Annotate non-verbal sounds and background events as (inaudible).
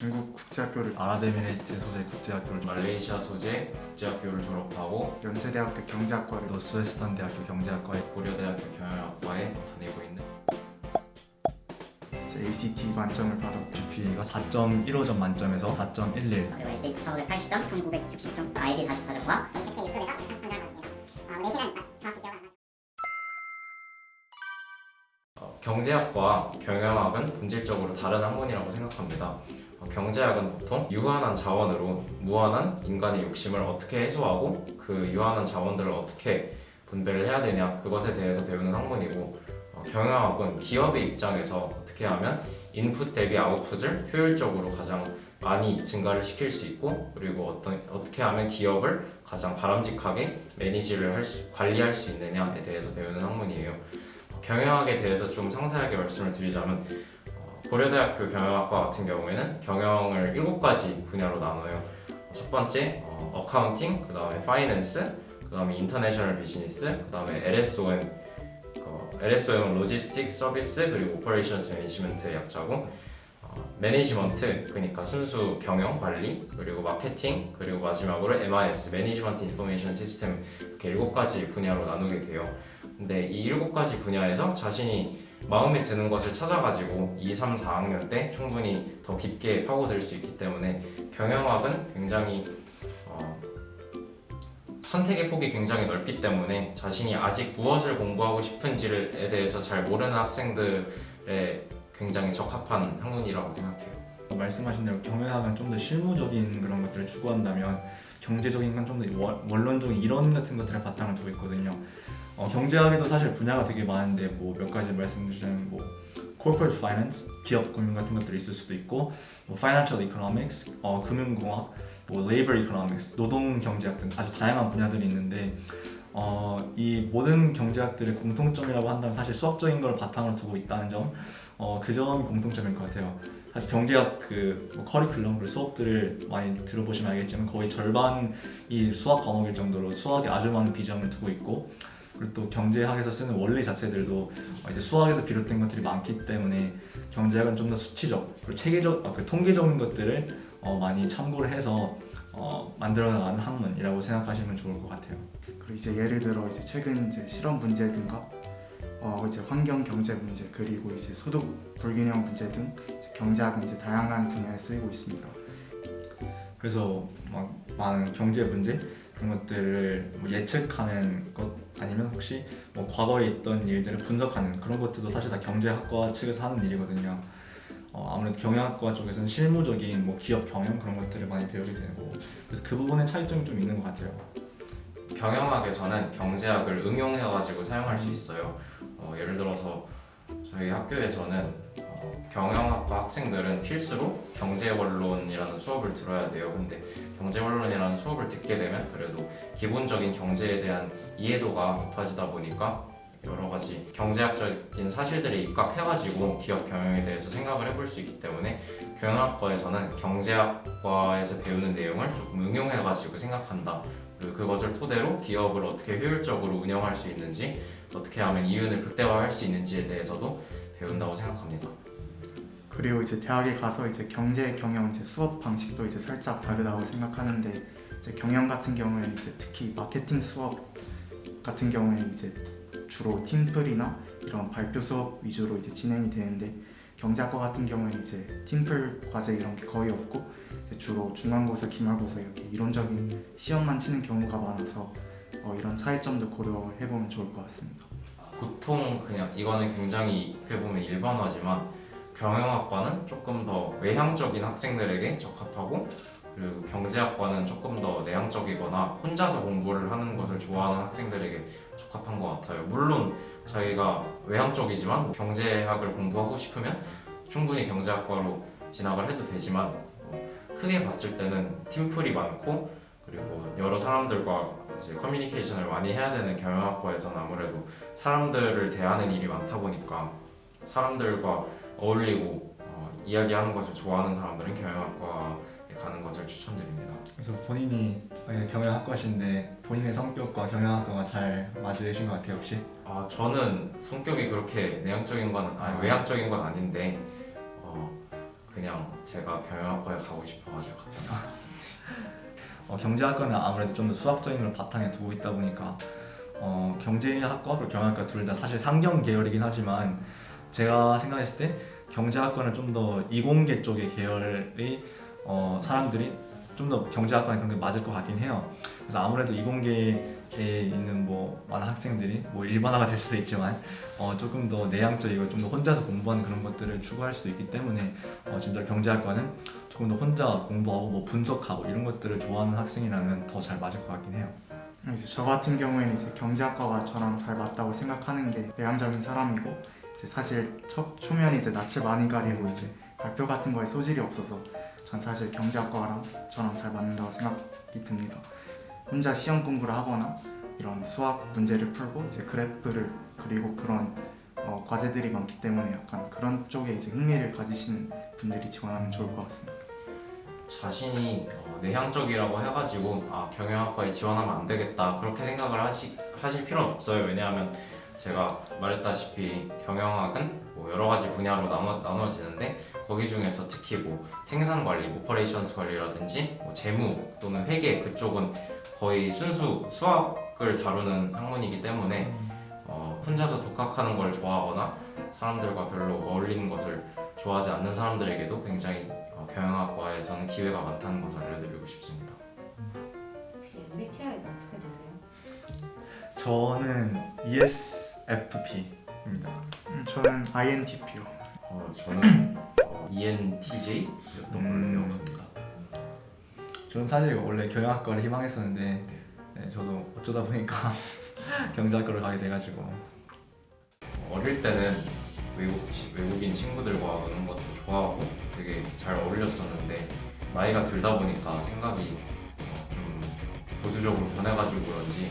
중국 국제학교를 아랍에미레이트 소재 국제학교를 말레이시아 소재 국제학교를 졸업하고 연세대학교 경제학과를 노스웨스턴 대학교 경제학과에 고려대학교 경영학과에 다니고 있는 ACT 만점을 받았고 GPA가 4.15점 만점에서 4.11 그리고 SAT 1580점, 1960점, IB 44점과 HSK 6급에서 40점 받았습니다. 어, 내신은 정확히 기억 안 나요. 어, 경제학과 경영학은 본질적으로 다른 학문이라고 생각합니다. 어, 경제학은 보통 유한한 자원으로 무한한 인간의 욕심을 어떻게 해소하고 그 유한한 자원들을 어떻게 분배를 해야 되냐 그것에 대해서 배우는 학문이고 어, 경영학은 기업의 입장에서 어떻게 하면 인풋 대비 아웃풋을 효율적으로 가장 많이 증가를 시킬 수 있고 그리고 어떤 어떻게 하면 기업을 가장 바람직하게 매니지를 할 수, 관리할 수 있느냐에 대해서 배우는 학문이에요. 어, 경영학에 대해서 좀 상세하게 말씀을 드리자면 어, 고려대학교 경영학과 같은 경우에는 경영을 일곱 가지 분야로 나눠요. 첫 번째 어, 어카운팅, 그 다음에 파이낸스, 그 다음에 인터내셔널 비즈니스, 그 다음에 LSOM, 어, LSOM은 로지스틱 서비스 그리고 오퍼레이션스 매니지먼트의 약자고 어, 매니지먼트 그러니까 순수 경영 관리 그리고 마케팅 그리고 마지막으로 MIS 매니지먼트 인포메이션 시스템 이렇게 일곱 가지 분야로 나누게 돼요. 근데 이 일곱 가지 분야에서 자신이 마음에 드는 것을 찾아가지고 2, 3, 4학년 때 충분히 더 깊게 파고들 수 있기 때문에 경영학은 굉장히 어, 선택의 폭이 굉장히 넓기 때문에 자신이 아직 무엇을 공부하고 싶은지에 대해서 잘 모르는 학생들의 굉장히 적합한 학문이라고 생각해요. 말씀하신 대로 경영학은 좀 더 실무적인 그런 것들을 추구한다면 경제적인 건 좀 더 원론적인 이론 같은 것들을 바탕을 두고 있거든요. 어, 경제학에도 사실 분야가 되게 많은데 뭐 몇 가지 말씀드리자면 뭐 corporate finance 기업 금융 같은 것들이 있을 수도 있고 뭐 financial economics 어, 금융공학 뭐 labor economics 노동 경제학 등 아주 다양한 분야들이 있는데 어, 이 모든 경제학들의 공통점이라고 한다면 사실 수학적인 걸 바탕으로 두고 있다는 점, 어, 그 점이 공통점일 것 같아요. 사실 경제학 그 뭐 커리큘럼 그 수업들을 많이 들어보시면 알겠지만 거의 절반이 수학 과목일 정도로 수학에 아주 많은 비중을 두고 있고 그리고 또 경제학에서 쓰는 원리 자체들도 어, 이제 수학에서 비롯된 것들이 많기 때문에 경제학은 좀 더 수치적 그리고 체계적 아, 그 통계적인 것들을 어, 많이 참고를 해서 어, 만들어 나가는 학문이라고 생각하시면 좋을 것 같아요. 그리고 이제 예를 들어 이제 최근 이제 실험 문제 등과 어 이제 환경 경제 문제 그리고 이제 소득 불균형 문제 등 경제학은 이제 다양한 분야에 쓰이고 있습니다. 그래서 막 많은 경제 문제 그런 것들을 뭐 예측하는 것 아니면 혹시 뭐 과거에 있던 일들을 분석하는 그런 것들도 사실 다 경제학과 측에서 하는 일이거든요. 어, 아무래도 경영학과 쪽에서는 실무적인 뭐 기업 경영 그런 것들을 많이 배우게 되고 그래서 그 부분에 차이점이 좀 있는 것 같아요. 경영학에서는 경제학을 응용해가지고 사용할 수 있어요. 어, 예를 들어서 저희 학교에서는 어, 경영학과 학생들은 필수로 경제원론이라는 수업을 들어야 돼요. 근데 경제원론이라는 수업을 듣게 되면 그래도 기본적인 경제에 대한 이해도가 높아지다 보니까 여러 가지 경제학적인 사실들에 입각해가지고 기업 경영에 대해서 생각을 해볼 수 있기 때문에 경영학과에서는 경제학과에서 배우는 내용을 조금 응용해가지고 생각한다. 그리고 그것을 토대로 기업을 어떻게 효율적으로 운영할 수 있는지 어떻게 하면 이윤을 극대화할 수 있는지에 대해서도 배운다고 생각합니다. 그리고 이제 대학에 가서 이제 경제 경영 이제 수업 방식도 이제 살짝 다르다고 생각하는데 이제 경영 같은 경우에는 이제 특히 마케팅 수업 같은 경우에는 이제 주로 팀플이나 이런 발표 수업 위주로 이제 진행이 되는데 경제학과 같은 경우에는 이제 팀플 과제 이런 게 거의 없고 주로 중간고사, 기말고사 이렇게 이론적인 시험만 치는 경우가 많아서 어, 이런 차이점도 고려해 보면 좋을 것 같습니다. 보통 그냥 이거는 굉장히 어떻게 보면 일반화지만 경영학과는 조금 더 외향적인 학생들에게 적합하고 그리고 경제학과는 조금 더 내향적이거나 혼자서 공부를 하는 것을 좋아하는 학생들에게 적합한 것 같아요. 물론 자기가 외향적이지만 뭐 경제학을 공부하고 싶으면 충분히 경제학과로 진학을 해도 되지만 어, 크게 봤을 때는 팀플이 많고 그리고 여러 사람들과 이제 커뮤니케이션을 많이 해야 되는 경영학과에서는 아무래도 사람들을 대하는 일이 많다 보니까 사람들과 어울리고 어, 이야기하는 것을 좋아하는 사람들은 경영학과에 가는 것을 추천드립니다. 그래서 본인이 만약에 경영학과신데 본인의 성격과 경영학과가 잘 맞으신 것 같아요 혹시? 아 저는 성격이 그렇게 내향적인 건 아니 아. 외향적인 건 아닌데 어 그냥 제가 경영학과에 가고 싶어가지고 갔다. 어, 경제학과는 아무래도 좀 더 수학적인 걸 바탕에 두고 있다 보니까 어, 경제학과 그리고 경영학과 둘 다 사실 상경 계열이긴 하지만 제가 생각했을 때 경제학과는 좀 더 이공계 쪽의 계열의 어, 사람들이 좀 더 경제학과는 그런 게 맞을 것 같긴 해요. 그래서 아무래도 이공계에 있는 뭐 많은 학생들이 뭐 일반화가 될 수도 있지만 어, 조금 더 내향적이고 좀 더 혼자서 공부하는 그런 것들을 추구할 수도 있기 때문에 어, 진짜 경제학과는 조금 더 혼자 공부하고 뭐 분석하고 이런 것들을 좋아하는 학생이라면 더 잘 맞을 것 같긴 해요. 이제 저 같은 경우에는 이제 경제학과가 저랑 잘 맞다고 생각하는 게 내향적인 사람이고 이제 사실 초, 초면 이제 낯을 많이 가리고 이제 발표 같은 거에 소질이 없어서 전 사실 경제학과랑 저랑 잘 맞는다고 생각이 듭니다. 혼자 시험 공부를 하거나 이런 수학 문제를 풀고 이제 그래프를 그리고 그런 어, 과제들이 많기 때문에 약간 그런 쪽에 이제 흥미를 가지시는 분들이 지원하면 좋을 것 같습니다. 자신이 어, 내향적이라고 해가지고 아 경영학과에 지원하면 안 되겠다 그렇게 생각을 하시, 하실 필요는 없어요 왜냐하면 제가 말했다시피 경영학은 뭐 여러 가지 분야로 나눠, 나눠지는데 거기 중에서 특히 뭐 생산 관리, 오퍼레이션스 관리라든지 뭐 재무 또는 회계 그쪽은 거의 순수 수학을 다루는 학문이기 때문에 어, 혼자서 독학하는 걸 좋아하거나 사람들과 별로 어울리는 것을 좋아하지 않는 사람들에게도 굉장히 어, 경영학과에서는 기회가 많다는 것을 알려드리고 싶습니다. 혹시 MBTI가 어떻게 되세요? 저는 E ESFP입니다. 음, 저는 INTP요. 어, 저는 어, ENTJ였던 걸로 음. 기억합니다. 저는 사실 원래 경영학과를 희망했었는데 네, 저도 어쩌다 보니까 (laughs) 경제학과를 가게 돼가지고 어릴 때는 외국 치- 외국인 친구들과 노는 것도 좋아하고 되게 잘 어울렸었는데 나이가 들다 보니까 생각이 어, 좀 보수적으로 변해가지고 그런지